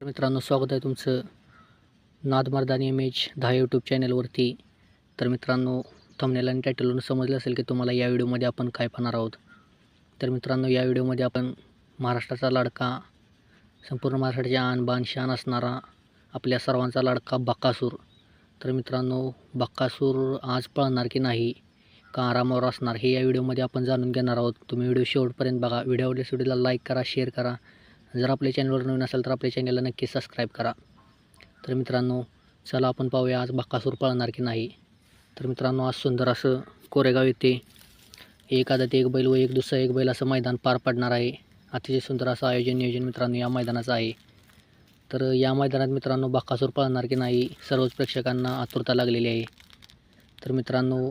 तर मित्रांनो स्वागत आहे तुमचं नादमर्दानी इमेज दहा यूट्यूब चॅनलवरती तर मित्रांनो थंबनेल आणि टायटलवरून समजलं असेल की तुम्हाला या व्हिडिओमध्ये आपण काय पाहणार आहोत. तर मित्रांनो या व्हिडिओमध्ये आपण महाराष्ट्राचा लाडका संपूर्ण महाराष्ट्राच्या आणबान शान असणारा आपल्या सर्वांचा लाडका बक्कासूर. तर मित्रांनो बक्कासूर आज पळणार की नाही का आरामावर असणार हे या व्हिडिओमध्ये आपण जाणून घेणार आहोत. तुम्ही व्हिडिओ शेवटपर्यंत बघा. व्हिडिओ आवडल्यास व्हिडिओला लाईक करा शेअर करा. जर आपल्या चॅनलवर नवीन असेल तर आपल्या चॅनलला नक्की सबस्क्राईब करा. तर मित्रांनो चला आपण पाहूया आज बक्कासूर पळणार की नाही. तर मित्रांनो आज सुंदर असं कोरेगाव येथे एक आदत एक बैल व एक दुसरा एक बैल असं मैदान पार पडणार आहे. अतिशय सुंदर असं आयोजन नियोजन मित्रांनो या मैदानाचं आहे. तर या मैदानात मित्रांनो बक्कासूर पळणार की नाही सर्वच प्रेक्षकांना आतुरता लागलेली आहे. तर मित्रांनो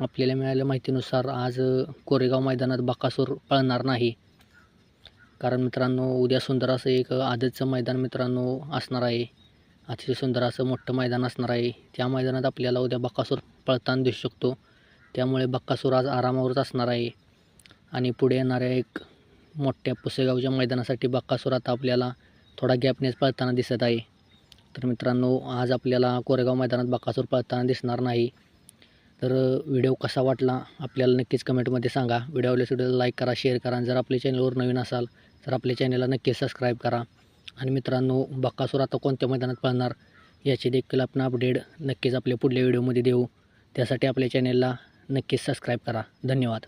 आपल्याला मिळालेल्या माहितीनुसार आज कोरेगाव मैदानात बक्कासूर पळणार नाही. कारण मित्रांनो उद्या सुंदर असं एक आदतचं मैदान मित्रांनो असणार आहे. अतिशय सुंदर असं मोठं मैदान असणार आहे. त्या मैदानात आपल्याला उद्या बक्कासूर पळताना दिसू शकतो. त्यामुळे बक्कासूर आज आरामावरच असणार आहे. आणि पुढे येणाऱ्या एक मोठ्या पुसेगावच्या मैदानासाठी बक्कासूर आता आपल्याला थोडा गॅपनेच पळताना दिसत आहे. तर मित्रांनो आज आपल्याला कोरेगाव मैदानात बक्कासूर पळताना दिसणार नाही. तर व्हिडिओ कसा वाटला आपल्याला नक्कीच कमेंटमध्ये सांगा. व्हिडिओ आवडल्यास व्हिडिओला लाईक करा शेअर करा आणि जर आपल्या चॅनलवर नवीन असाल तर आपल्या चॅनलला नक्कीच सबस्क्राईब करा. आणि मित्रांनो बक्कासूर आता कोणत्या मैदानात पळणार याची देखील आपण अपडेट नक्कीच आपल्या पुढल्या व्हिडिओमध्ये देऊ. त्यासाठी आपल्या चॅनलला नक्कीच सबस्क्राईब करा. धन्यवाद.